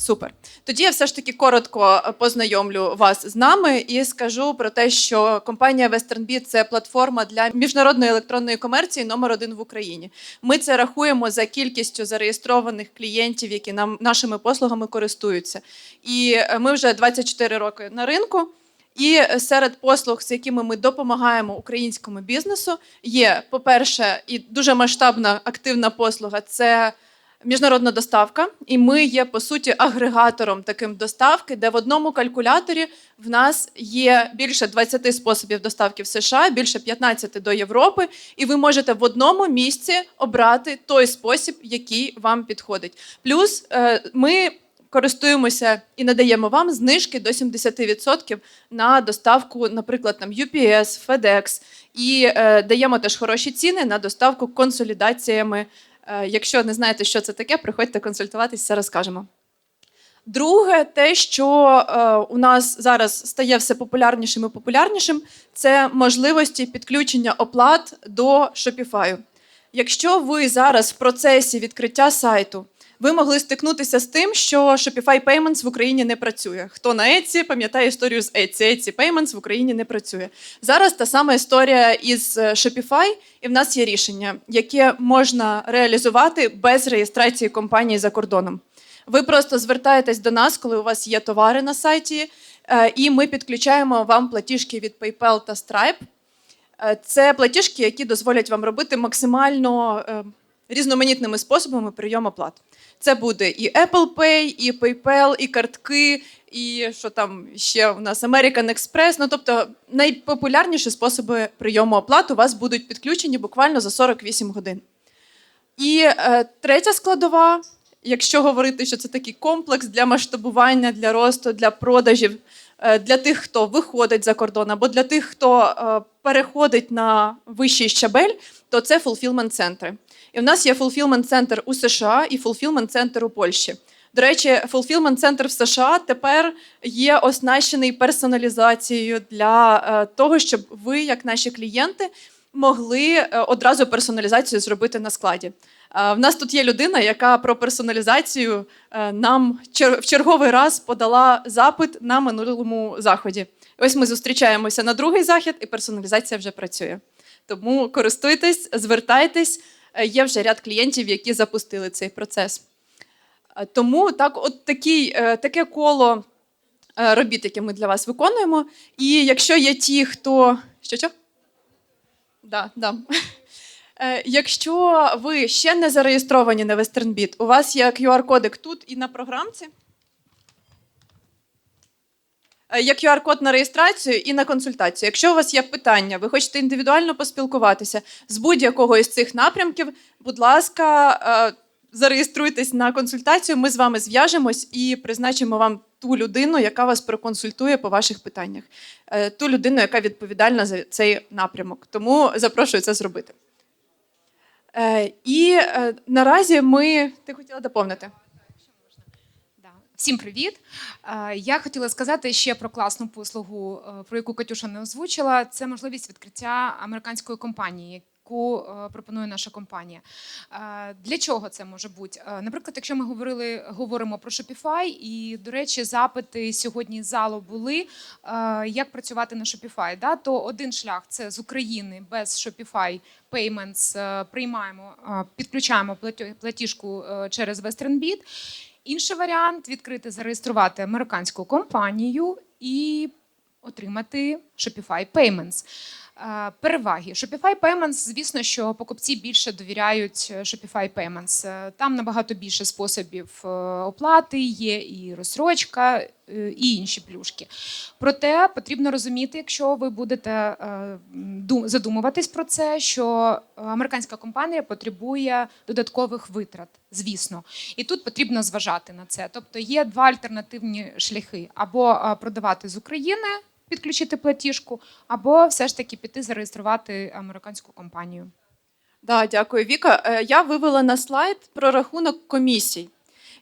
Супер. Тоді я все ж таки коротко е, познайомлю вас з нами і скажу про те, що компанія WesternBit – це платформа для міжнародної електронної комерції номер один в Україні. Ми це рахуємо за кількістю зареєстрованих клієнтів, які нам нашими послугами користуються. І е, ми вже 24 роки на ринку. І серед послуг, з якими ми допомагаємо українському бізнесу, є, по-перше, і дуже масштабна активна послуга це міжнародна доставка. І ми є, по суті, агрегатором таким доставки, де в одному калькуляторі в нас є більше 20 способів доставки в США, більше 15 до Європи, і ви можете в одному місці обрати той спосіб, який вам підходить. Плюс е, ми користуємося і надаємо вам знижки до 70% на доставку, наприклад, там UPS, FedEx, і е, даємо теж хороші ціни на доставку консолідаціями. Е, якщо не знаєте, що це таке, приходьте консультуватись, все розкажемо. Друге, те, що е, у нас зараз стає все популярнішим і популярнішим, це можливості підключення оплат до Shopify. Якщо ви зараз в процесі відкриття сайту, ви могли стикнутися з тим, що Shopify Payments в Україні не працює. Хто на Etsy, пам'ятає історію з Etsy. Etsy Payments в Україні не працює. Зараз та сама історія із е, Shopify, і в нас є рішення, яке можна реалізувати без реєстрації компанії за кордоном. Ви просто звертаєтесь до нас, коли у вас є товари на сайті, е, і ми підключаємо вам платіжки від PayPal та Stripe. Е, Це платіжки, які дозволять вам робити максимально різноманітними способами прийом оплат. Це буде і Apple Pay, і PayPal, і картки, і що там ще у нас American Express. Ну тобто найпопулярніші способи прийому оплат у вас будуть підключені буквально за 48 годин. І е, третя складова, якщо говорити, що це такий комплекс для масштабування, для росту, для продажів, е, для тих, хто виходить за кордон, або для тих, хто е, переходить на вищий щабель, то це fulfillment центри. І в нас є fulfillment центр у США і fulfillment центр у Польщі. До речі, fulfillment центр в США тепер є оснащений персоналізацією для е, того, щоб ви, як наші клієнти, могли е, одразу персоналізацію зробити на складі. Е, В нас тут є людина, яка про персоналізацію нам в черговий раз подала запит на минулому заході. Ось ми зустрічаємося на другий захід, і персоналізація вже працює. Тому користуйтесь, звертайтесь. Е, Є вже ряд клієнтів, які запустили цей процес. Е, Тому так, от такий, е, таке коло робіт, які ми для вас виконуємо. І якщо є ті, хто. Що що? Да, да. Якщо ви ще не зареєстровані на WesternBit, у вас є QR-кодик тут і на програмці. Е, Є QR-код на реєстрацію і на консультацію. Якщо у вас є питання, ви хочете індивідуально поспілкуватися з будь-якого із цих напрямків, будь ласка, е, зареєструйтесь на консультацію. Ми з вами зв'яжемось і призначимо вам ту людину, яка вас проконсультує по ваших питаннях, Е, ту людину, яка відповідальна за цей напрямок. Тому запрошую це зробити. І наразі ми. Ти хотіла доповнити? Всім привіт! Е, Я хотіла сказати ще про класну послугу, е, про яку Катюша не озвучила. Це можливість відкриття американської компанії. Яку е, пропонує наша компанія. Для чого це може бути? Наприклад, якщо ми говорили, говоримо про Shopify, і, до речі, запити сьогодні з залу були, як працювати на Shopify, да? то один шлях це з України без Shopify Payments приймаємо, підключаємо платіжку через WesternBit. Інший варіант відкрити, зареєструвати американську компанію і отримати Shopify Payments. Переваги Shopify Payments, звісно, що покупці більше довіряють е, Shopify Payments. Е, Там набагато більше способів е, оплати, є і розсрочка, і інші плюшки. Проте потрібно розуміти, якщо ви будете задумуватись про це, що американська компанія потребує додаткових витрат, звісно. І тут потрібно зважати на це. Тобто є два альтернативні шляхи: або продавати з України, підключити платіжку, або все ж таки піти зареєструвати американську компанію. Да, дякую, Віка. Е, Я вивела на слайд про рахунок комісій.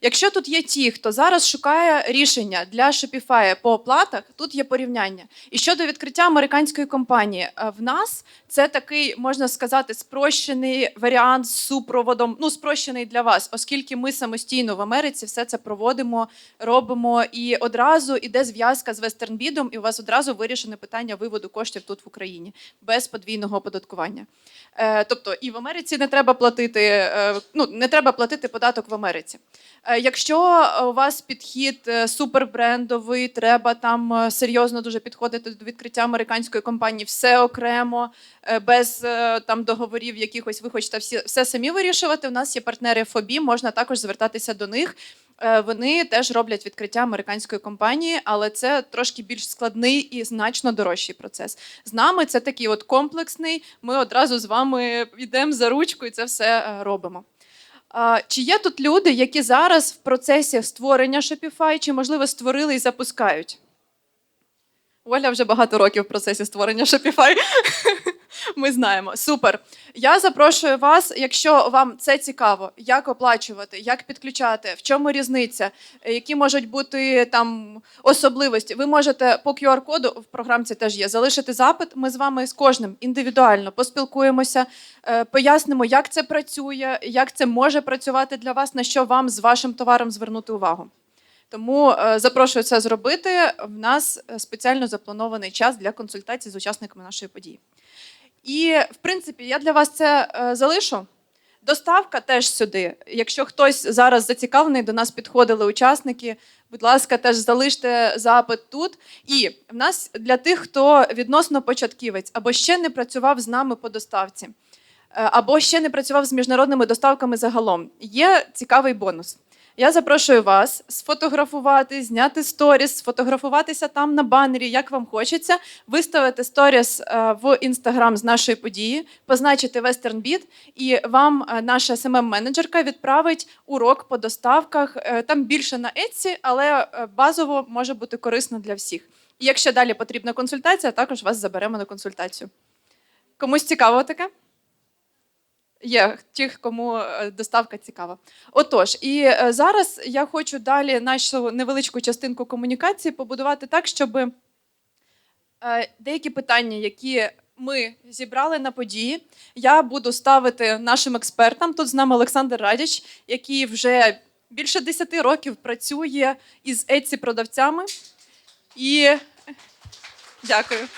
Якщо тут є ті, хто зараз шукає рішення для Shopify по оплатах, тут є порівняння. І щодо відкриття американської компанії, е, в нас це такий, можна сказати, спрощений варіант з супроводом. Ну, спрощений для вас, оскільки ми самостійно в Америці все це проводимо, робимо, і одразу іде зв'язка з Вестернбідом, і у вас одразу вирішене питання виводу коштів тут в Україні без подвійного оподаткування. Е, тобто і в Америці не треба платити, е, ну не треба платити податок в Америці. Е, Якщо у вас підхід е, супербрендовий, треба там е, серйозно дуже підходити до відкриття американської компанії, все окремо, е, без е, там договорів якихось, ви хочете всі все самі вирішувати. У нас є партнери ФОБІ, можна також звертатися до них. Е, Вони теж роблять відкриття американської компанії, але це трошки більш складний і значно дорожчий процес. З нами це такий от комплексний. Ми одразу з вами йдемо за ручку і це все е, робимо. Чи є тут люди, які зараз в процесі створення Shopify, чи можливо створили і запускають? Оля вже багато років в процесі створення Shopify. Ми знаємо. Супер. Я запрошую вас, якщо вам це цікаво, як оплачувати, як підключати, в чому різниця, е, які можуть бути там особливості. Ви можете по QR-коду в програмці теж є залишити запит. Ми з вами з кожним індивідуально поспілкуємося, е, пояснимо, як це працює, як це може працювати для вас, на що вам з вашим товаром звернути увагу. Тому е, запрошую це зробити. В нас спеціально запланований час для консультацій з учасниками нашої події. І, в принципі, я для вас це е, залишу. Доставка теж сюди. Якщо хтось зараз зацікавлений, до нас підходили учасники. Будь ласка, теж залиште запит тут. І в нас для тих, хто відносно початківець або ще не працював з нами по доставці, е, або ще не працював з міжнародними доставками загалом, є цікавий бонус. Я запрошую вас сфотографувати, зняти сторіс, сфотографуватися там на банері, як вам хочеться, виставити сторіс е, в інстаграм з нашої події, позначити Western Beat, і вам е, наша SMM-менеджерка відправить урок по доставках. Е, Там більше на Etsy, але базово може бути корисно для всіх. І якщо далі потрібна консультація, також вас заберемо на консультацію. Комусь цікаво таке? Є ті, кому е, доставка цікава. Отож, і е, зараз я хочу далі нашу невеличку частинку комунікації побудувати так, щоб е, деякі питання, які ми зібрали на події, я буду ставити нашим експертам. Тут з нами Олександр Радіч, який вже більше 10 років працює із Etsy продавцями. І дякую.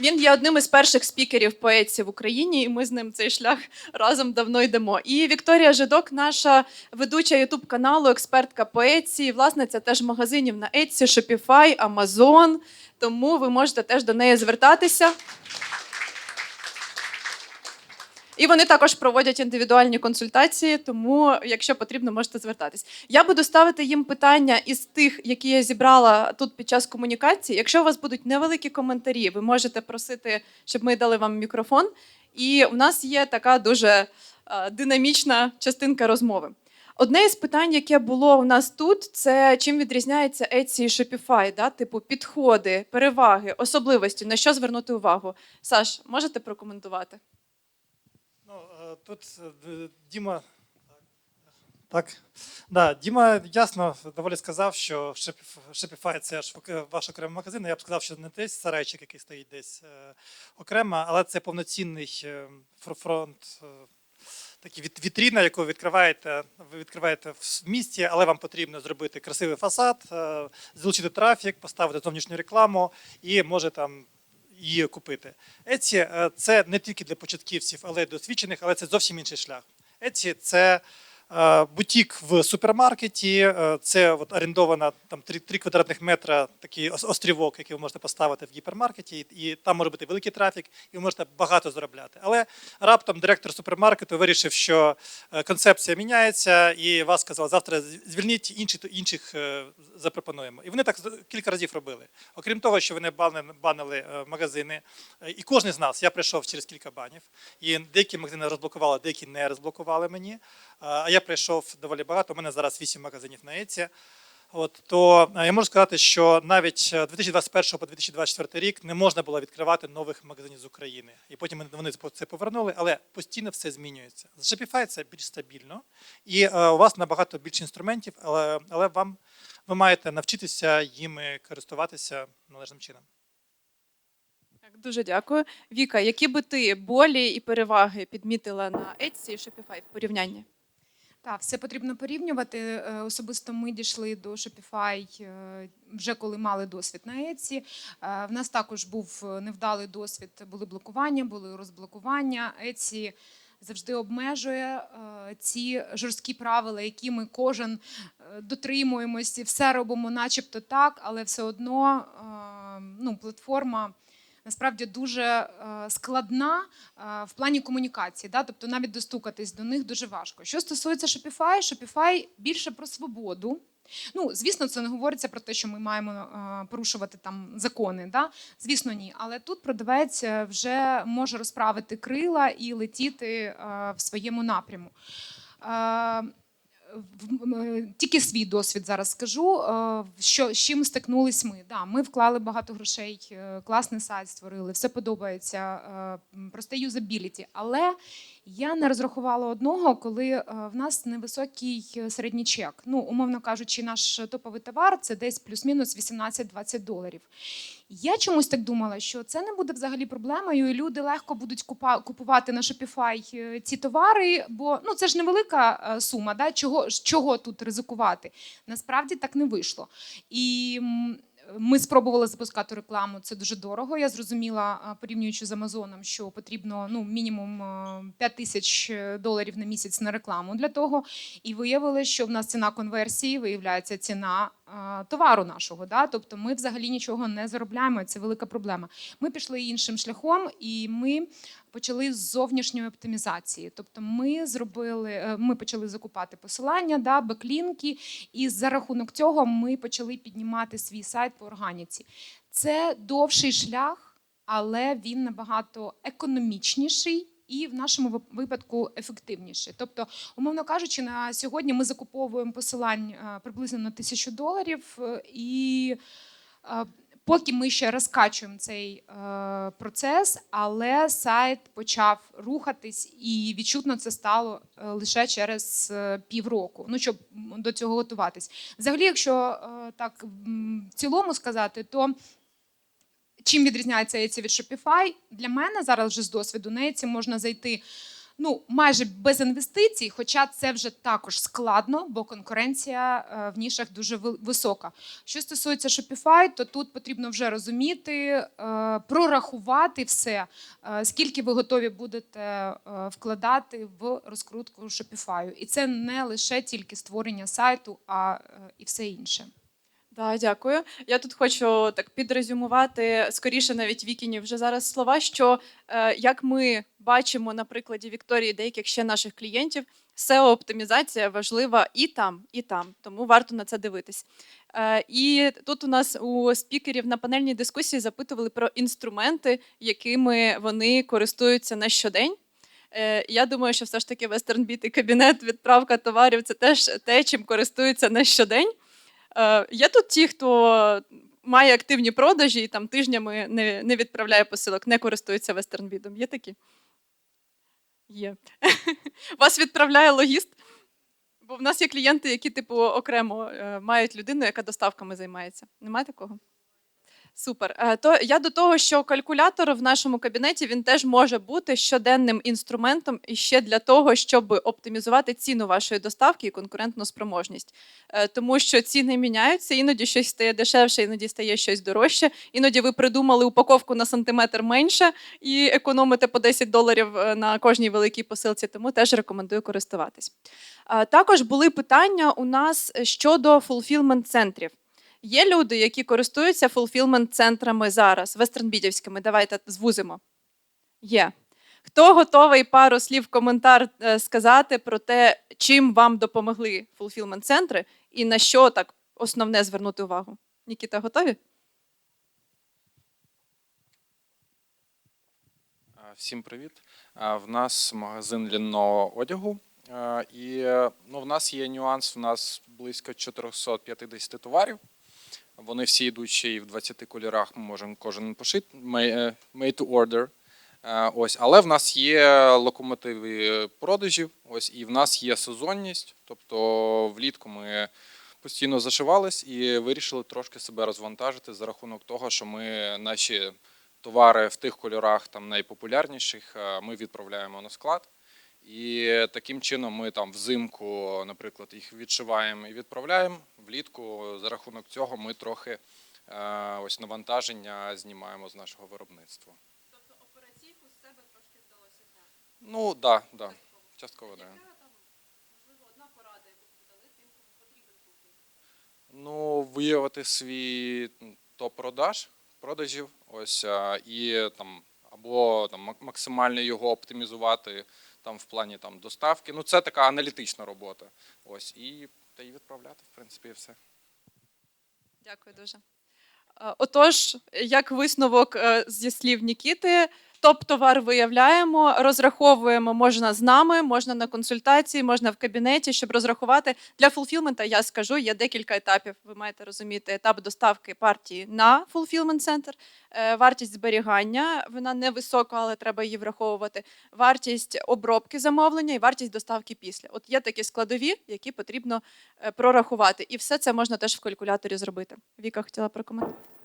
Він є одним із перших спікерів поетів в Україні, і ми з ним цей шлях разом давно йдемо. І Вікторія Жидок, наша ведуча Ютуб каналу, експертка поеції, власниця теж магазинів на Etsy, Shopify, Amazon. Тому ви можете теж до неї звертатися. І вони також проводять індивідуальні консультації, тому, якщо потрібно, можете звертатись. Я буду ставити їм питання із тих, які я зібрала тут під час комунікації. Якщо у вас будуть невеликі коментарі, ви можете просити, щоб ми дали вам мікрофон. І у нас є така дуже е, динамічна частинка розмови. Одне із питань, яке було у нас тут, це чим відрізняється Etsy і Shopify, да? типу підходи, переваги, особливості, на що звернути увагу. Саш, можете прокоментувати? Ну, тут е, Діма. Так. Да, Діма ясно доволі сказав, що Shopif- Shopify це ж ваш окремий магазин. Я б сказав, що не десь сарайчик, який стоїть десь е, окремо, але це повноцінний е, фронт. е, Такі віт- вітріна, яку відкриваєте, ви відкриваєте в місті, але вам потрібно зробити красивий фасад, е, залучити трафік, поставити зовнішню рекламу і може там її купити. Etsy е, – це не тільки для початківців, але й досвідчених, але це зовсім інший шлях. Еці – це бутік в супермаркеті, е, це от орендована там 3, 3 квадратних метра такий острівок, який ви можете поставити в гіпермаркеті, і, там може бути великий трафік, і ви можете багато заробляти. Але раптом директор супермаркету вирішив, що е, концепція міняється, і вас сказав, завтра звільніть інших, інших е, запропонуємо. І вони так кілька разів робили. Окрім того, що вони банили, е, магазини, е, і кожен з нас, я прийшов через кілька банів, і деякі магазини розблокували, деякі не розблокували мені. Е, А я прийшов доволі багато. У мене зараз 8 магазинів на Еці. От то е, я можу сказати, що навіть е, 2021 по 2024 рік не можна було відкривати нових магазинів з України. І потім вони це повернули, але постійно все змінюється. З Shopify це більш стабільно, і е, у вас набагато більше інструментів, але, але вам ви маєте навчитися їми користуватися належним чином. Так, дуже дякую. Віка, які би ти болі і переваги підмітила на Etsy і Shopify в порівнянні? Так, все потрібно порівнювати. Е, Особисто ми дійшли до Shopify е, вже коли мали досвід на Etsy. Е, В нас також був невдалий досвід. Були блокування, були розблокування. Etsy завжди обмежує ці жорсткі правила, які ми кожен дотримуємось і все робимо, начебто так, але все одно ну, платформа. Насправді дуже е, складна е, в плані комунікації, да? тобто навіть достукатись до них дуже важко. Що стосується Shopify, Shopify більше про свободу. Ну, звісно, це не говориться про те, що ми маємо е, порушувати там закони. Да? Звісно, ні. Але тут продавець вже може розправити крила і летіти в своєму напряму. Е, Тільки свій досвід зараз скажу, е, що з чим стикнулись ми. Да, ми вклали багато грошей, е, класний сайт створили, все подобається, просте юзабіліті. Але я не розрахувала одного, коли е, в нас невисокий е, середній чек. Ну, умовно кажучи, наш топовий товар це десь плюс-мінус 18-20 доларів. Я чомусь так думала, що це не буде взагалі проблемою, і люди легко будуть купувати на Shopify е, ці товари, бо ну це ж невелика сума. Да? Чого, чого тут ризикувати? Насправді так не вийшло. І ми спробували запускати рекламу. Це дуже дорого. Я зрозуміла, порівнюючи з Амазоном, що потрібно ну мінімум е, 5 тисяч доларів на місяць на рекламу для того. І виявили, що в нас ціна конверсії виявляється ціна е, товару нашого. Да? Тобто ми взагалі нічого не заробляємо. Це велика проблема. Ми пішли іншим шляхом, і ми почали з зовнішньої оптимізації. Тобто, ми зробили, е, ми почали закупати посилання, да, беклінки, і за рахунок цього ми почали піднімати свій сайт по органіці. Це довший шлях, але він набагато економічніший. І в нашому випадку ефективніший. Тобто, умовно кажучи, на сьогодні ми закуповуємо посилань е, приблизно на тисячу доларів, е, і е, поки ми ще розкачуємо цей процес, але сайт почав рухатись, і відчутно це стало лише через півроку. Ну щоб до цього готуватись. Взагалі, якщо так в цілому сказати, то чим відрізняється Etsy від Shopify? Для мене зараз вже з досвіду на Etsy можна зайти. Ну, майже без інвестицій, хоча це вже також складно, бо конкуренція е, в нішах дуже висока. Що стосується Shopify, то тут потрібно вже розуміти, е, прорахувати все, е, скільки ви готові будете вкладати в розкрутку Shopify. І це не лише тільки створення сайту, а і все інше. Да, дякую. Я тут хочу так підрезюмувати скоріше навіть вікіні вже зараз слова. Що е, як ми бачимо на прикладі Вікторії, деяких ще наших клієнтів, seo оптимізація важлива і там, і там. Тому варто на це дивитись. Е, і тут у нас у спікерів на панельній дискусії запитували про інструменти, якими вони користуються на щодень. Е, Я думаю, що все ж таки WesternBit і кабінет відправка товарів це теж те, чим користуються на щодень. Е, Є тут ті, хто має активні продажі і там тижнями не, не відправляє посилок, не користується вестернбідом. Є такі? Є. Вас відправляє логіст? Бо в нас є клієнти, які, типу, окремо е, мають людину, яка доставками займається. Немає такого? Супер. Е, То я до того, що калькулятор в нашому кабінеті він теж може бути щоденним інструментом і ще для того, щоб оптимізувати ціну вашої доставки і конкурентну спроможність. Е, Тому що ціни міняються, іноді щось стає дешевше, іноді стає щось дорожче. Іноді ви придумали упаковку на сантиметр менше і економите по 10 доларів е, на кожній великій посилці. Тому теж рекомендую користуватись. Також були питання у нас щодо фулфілмент центрів. Є люди, які користуються фулфілмент-центрами зараз, вестернбідівськими. Давайте звузимо. Є. Хто готовий пару слів коментар е, сказати про те, чим вам допомогли фулфілмент-центри і на що так основне звернути увагу? Нікіта, готові? Всім привіт. В нас магазин лінного одягу. І е, ну, в нас є нюанс, в нас близько 450 товарів. Вони всі йдуть ще і в 20 кольорах, ми можемо кожен пошити. Made е, to order. Е, Ось, але в нас є локомотиви продажів, ось, і в нас є сезонність. Тобто влітку ми постійно зашивались і вирішили трошки себе розвантажити за рахунок того, що ми наші товари в тих кольорах там найпопулярніших е, ми відправляємо на склад. І таким чином ми там взимку, наприклад, їх відшиваємо і відправляємо. Влітку за рахунок цього ми трохи е, ось навантаження знімаємо з нашого виробництва. Тобто операційку з себе трошки вдалося зняти. Ну так, да, да. частково так. Да. Ну, виявити свій топ-продаж, продажів, ось і там або там мак- максимально його оптимізувати там в плані там доставки. Ну, це така аналітична робота. Ось і та й відправляти, в принципі, все. Дякую дуже. Е, Отож, як висновок е, зі слів Нікіти, топ-товар виявляємо, розраховуємо можна з нами, можна на консультації, можна в кабінеті, щоб розрахувати. Для фулфілмента я скажу, є декілька етапів. Ви маєте розуміти етап доставки партії на фулфілмент центр, е, вартість зберігання, вона невисока, але треба її враховувати. Вартість обробки замовлення і вартість доставки після. От є такі складові, які потрібно е, прорахувати. І все це можна теж в калькуляторі зробити. Віка хотіла прокоментувати.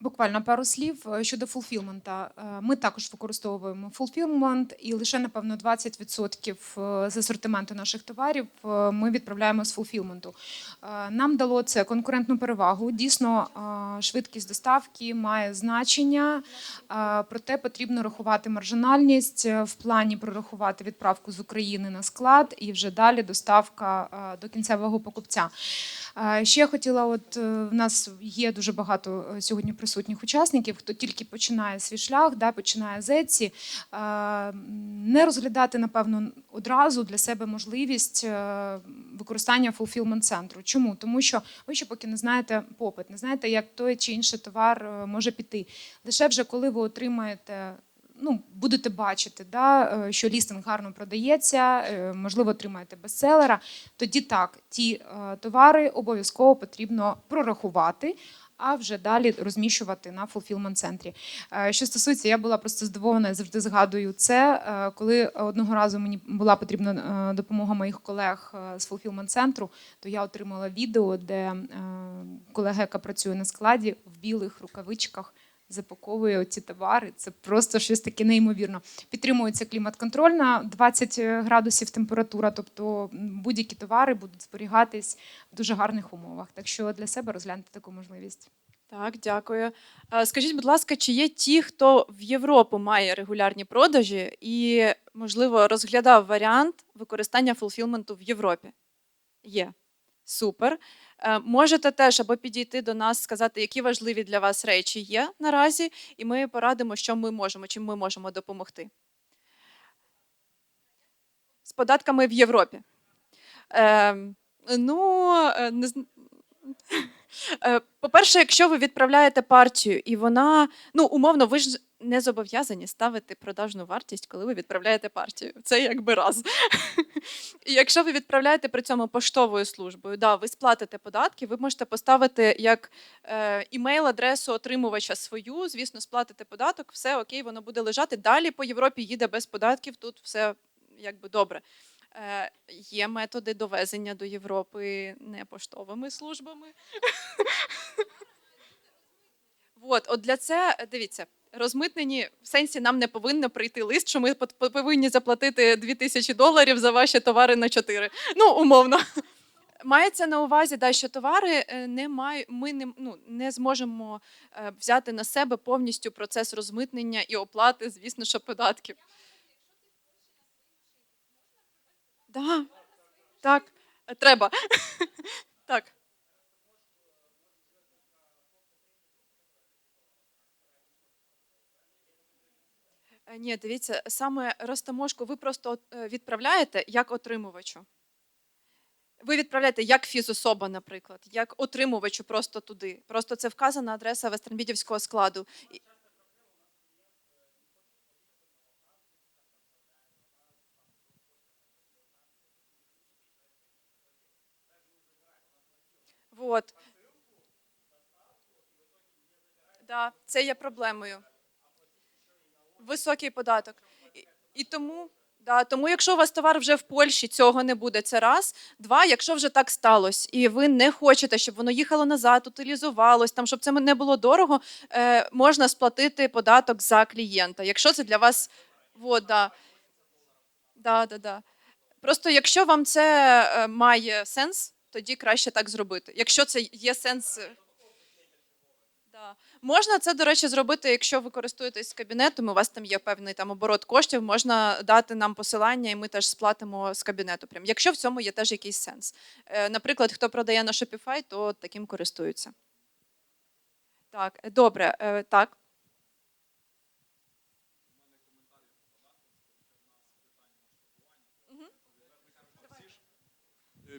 Буквально пару слів е, щодо фулфілмента. Е, Ми також використовуємо фулфілмент, і лише напевно 20% з асортименту наших товарів е, ми відправляємо з фулфілменту. Е, Нам дало це конкурентну перевагу. Дійсно, е, швидкість доставки має значення, е, проте потрібно рахувати маржинальність е, в плані прорахувати відправку з України на склад і вже далі доставка е, до кінцевого покупця. Ще хотіла, от е, в нас є дуже багато е, сьогодні присутніх учасників, хто тільки починає свій шлях, да, починає з Etsy, е, не розглядати, напевно, одразу для себе можливість е, використання fulfillment центру. Чому? Тому що ви ще поки не знаєте попит, не знаєте, як той чи інший товар може піти. Лише вже коли ви отримаєте. Ну, будете бачити, да, е, що лістинг гарно продається, е, можливо, отримаєте бестселера. Тоді так, ті е, товари обов'язково потрібно прорахувати, а вже далі розміщувати на fulfillment центрі. Що стосується, я була просто здивована, я завжди згадую це. Коли одного разу мені була потрібна допомога моїх колег з fulfillment центру, то я отримала відео, де колега, яка працює на складі, в білих рукавичках. Запаковує ці товари. Це просто щось таке неймовірно. Підтримується клімат-контроль на 20 градусів температура, тобто будь-які товари будуть зберігатись в дуже гарних умовах. Так що для себе розгляньте таку можливість. Так, дякую. Е, Скажіть, будь ласка, чи є ті, хто в Європу має регулярні продажі і, можливо, розглядав варіант використання фулфілменту в Європі? Є. Супер. Е, Можете теж або підійти до нас, сказати, які важливі для вас речі є наразі, і ми порадимо, що ми можемо, чим ми можемо допомогти. З податками в Європі. Е, ну, е, не зн- Е, По-перше, якщо ви відправляєте партію, і вона, ну, умовно, ви ж не зобов'язані ставити продажну вартість, коли ви відправляєте партію. Це якби раз. І якщо ви відправляєте при цьому поштовою службою, да, ви сплатите податки, ви можете поставити як е, імейл-адресу отримувача свою, звісно, сплатите податок, все окей, воно буде лежати. Далі по Європі їде без податків, тут все якби добре. Е, є методи довезення до Європи не поштовими службами. От, от для це дивіться, розмитнені в сенсі нам не повинно прийти лист, що ми повинні заплатити 2000 доларів за ваші товари на 4. Ну, умовно. Мається на увазі, да, що товари е, не маю, ми не, ну, не зможемо е, взяти на себе повністю процес розмитнення і оплати, звісно, що податків. Так, е, треба. так. Ні, дивіться, саме розтаможку ви просто е, відправляєте як отримувачу. Ви відправляєте як фізособа, наприклад, як отримувачу просто туди. Просто це вказана адреса Вестернбідівського складу. І- От. Да, це є проблемою. Високий податок. І, і тому, да, тому, якщо у вас товар вже в Польщі, цього не буде. Це раз. Два, якщо вже так сталося, і ви не хочете, щоб воно їхало назад, утилізувалось, там, щоб це не було дорого, е, можна сплатити податок за клієнта. Якщо це для вас. Вот, да. Да, да, да. Просто якщо вам це е, має сенс, тоді краще так зробити. Якщо це є сенс. е, Да. Можна це, до речі, зробити, якщо ви користуєтесь кабінетом, у вас там є певний там оборот коштів, можна дати нам посилання, і ми теж сплатимо з кабінету. Прям. Якщо в цьому є теж якийсь сенс. Е, Наприклад, хто продає на Shopify, то таким користуються. Так, е, добре, так.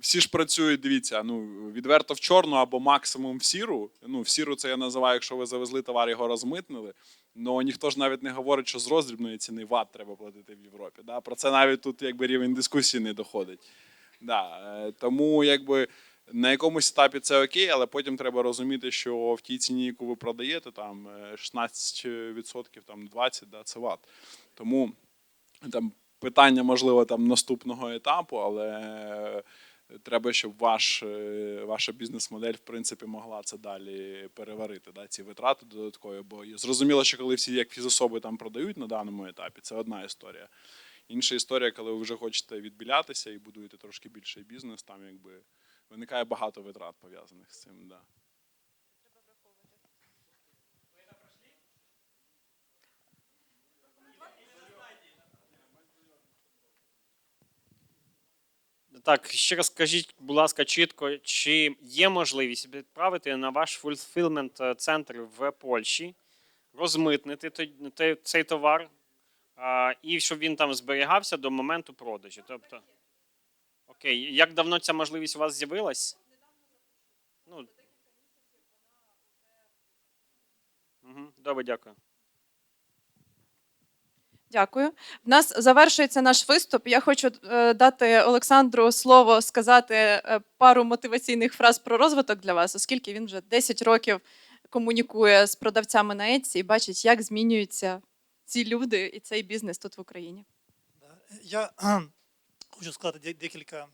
Всі ж працюють, дивіться, ну відверто в чорну або максимум в сіру. Ну, в сіру це я називаю, якщо ви завезли товар, його розмитнили. Ну ніхто ж навіть не говорить, що з роздрібної ціни ват треба платити в Європі. Да? Про це навіть тут якби рівень дискусії не доходить. Да. е, Тому якби на якомусь етапі це окей, але потім треба розуміти, що в тій ціні, яку ви продаєте, там е, 16%, там 20%, да, це ват. Тому там питання, можливо, там наступного етапу, але треба, щоб ваш, е, ваша бізнес-модель, в принципі, могла це далі переварити, да, ці витрати додаткові. Бо зрозуміло, що коли всі як фізособи там продають на даному етапі, це одна історія. Інша історія, коли ви вже хочете відбілятися і будуєте трошки більший бізнес, там якби виникає багато витрат пов'язаних з цим. Да. Так, ще раз скажіть, будь ласка, чітко, чи є можливість відправити на ваш fulfillment центр в Польщі, розмитнити цей товар, і щоб він там зберігався до моменту продажу. Тобто, окей, як давно ця можливість у вас з'явилась? Ну, Угу, добре, дякую. Дякую. В нас завершується наш виступ. Я хочу е, дати Олександру слово сказати е, пару мотиваційних фраз про розвиток для вас, оскільки він вже 10 років комунікує з продавцями на Etsy і бачить, як змінюються ці люди і цей бізнес тут в Україні. Я хочу сказати декілька, е,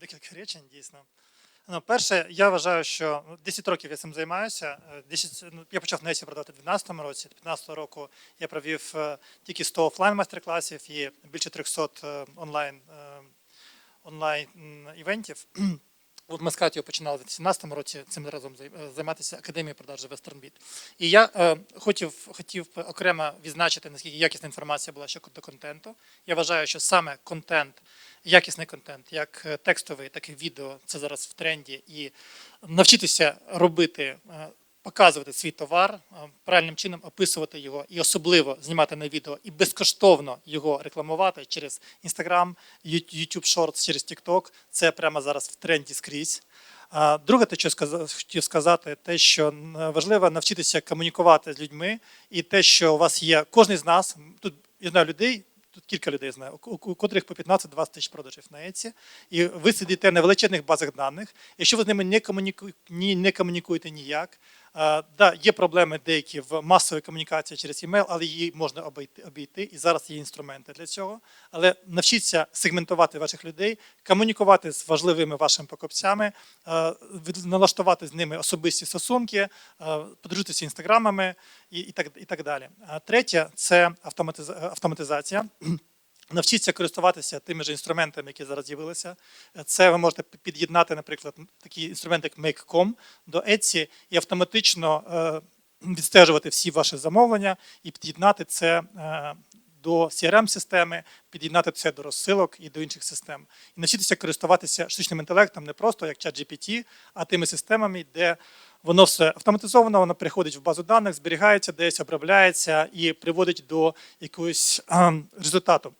декілька речень, дійсно. Ну, перше, я вважаю, що ну, 10 років я цим займаюся. Е, 10, ну, я почав на Есі продавати в 2012 році. 2015 року я провів е, тільки 100 офлайн майстер-класів і більше 300 е, онлайн, е, онлайн івентів. Ми з Катєю починали в 2017 році цим разом е, займатися академією продажу WesternBit. І я е, хотів, хотів окремо відзначити, наскільки якісна інформація була щодо контенту. Я вважаю, що саме контент, якісний контент, як е, текстовий, так і відео, це зараз в тренді. І навчитися робити, е, показувати свій товар, е, правильним чином описувати його і особливо знімати на відео і безкоштовно його рекламувати через Instagram, YouTube Shorts, через TikTok. Це прямо зараз в тренді скрізь. Друге, те, що хотів сказати, те, що важливо навчитися комунікувати з людьми, і те, що у вас є кожен з нас. Тут я знаю людей, тут кілька людей знаю, у котрих по 15-20 тисяч продажів на Еці, і ви сидите на величезних базах даних. Якщо ви з ними не комунікуєте, ні, не комунікуєте ніяк. А, да, є проблеми деякі в масовій комунікації через емейл, але її можна обійти, обійти, і зараз є інструменти для цього. Але навчіться сегментувати ваших людей, комунікувати з важливими вашими покупцями, е, налаштувати з ними особисті стосунки, е, подружитися інстаграмами і, і, так, і так далі. Третє це автоматизація. Навчіться користуватися тими ж інструментами, які зараз з'явилися. Це ви можете під'єднати, наприклад, такий інструмент, як Make.com до Etsy і автоматично е, відстежувати всі ваші замовлення і під'єднати це е, до CRM-системи, під'єднати це до розсилок і до інших систем. І навчитися користуватися штучним інтелектом не просто як ChatGPT, а тими системами, де воно все автоматизовано, воно приходить в базу даних, зберігається, десь обробляється і приводить до якогось ем, результату.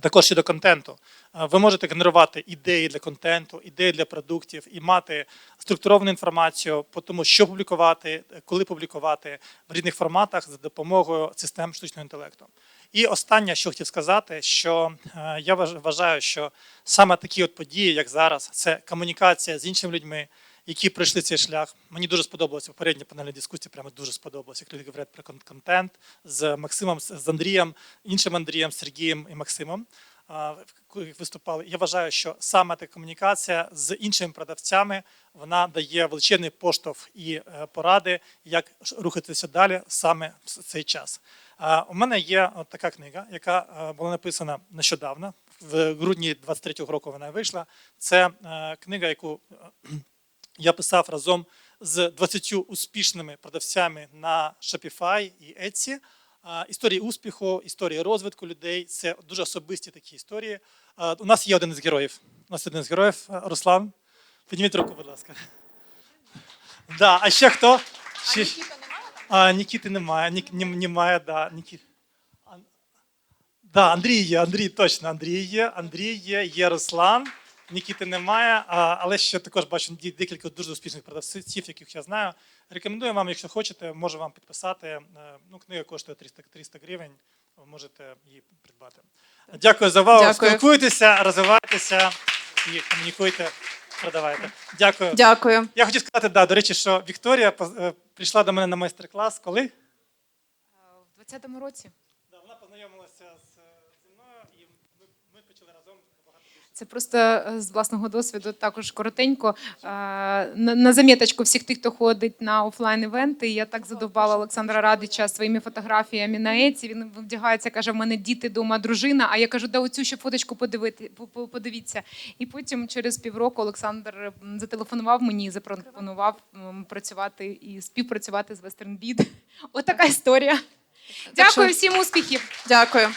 Також щодо контенту. Ви можете генерувати ідеї для контенту, ідеї для продуктів і мати структуровану інформацію по тому, що публікувати, е, коли публікувати в різних форматах за допомогою систем штучного інтелекту. І останнє, що хотів сказати, що е, я вваж- вважаю, що саме такі от події, як зараз, це комунікація з іншими людьми, які пройшли цей шлях. Мені дуже сподобалося попередня панельна дискусія, прямо дуже сподобалося, як люди говорять про кон- контент з Максимом, з Андрієм, іншим Андрієм, Сергієм і Максимом. виступали. Я вважаю, що саме та комунікація з іншими продавцями вона дає величезний поштовх і е, поради, як рухатися далі саме в цей час. У мене є от така книга, яка е, була написана нещодавно. В грудні 23-го року вона вийшла. Це е, книга, яку я писав разом з 20 успішними продавцями на Shopify і Etsy. Історії успіху, історії розвитку людей це дуже особисті такі історії. У нас є один з героїв. У нас один з героїв Руслан. Підніміть руку, будь ласка. Да, а ще хто? Ще... А, Нікіти немає. Нік, немає, да. Нікі... А, да, Андрій є, Андрій, точно, Андрій є, Андрій є, є Руслан. Нікіти немає, але ще також бачу декілька дуже успішних продавців, яких я знаю. Рекомендую вам, якщо хочете, можу вам підписати. Е, Ну, книга коштує 300, 300 гривень, ви можете її придбати. Дякую за увагу. Спілкуйтеся, розвивайтеся і комунікуйте, продавайте. Дякую. Дякую. Я хотів сказати, да, до речі, що Вікторія поз- е, прийшла до мене на майстер-клас. Коли? Е, В 2020 році. Да, вона познайомилася з, зі мною, і ми, ми почали разом багато більше. Це просто е, з власного досвіду також коротенько. Е, На, заміточку всіх тих, хто ходить на офлайн-івенти. Я так задовбала Олександра Радича своїми фотографіями на Еці. Він вдягається, каже: в мене діти дома, дружина. А я кажу, да оцю ще фоточку подивити, по- по- подивіться. І потім через півроку Олександр зателефонував мені і запропонував працювати і співпрацювати з Western Bid. Отака історія. Дякую всім успіхів. Дякую.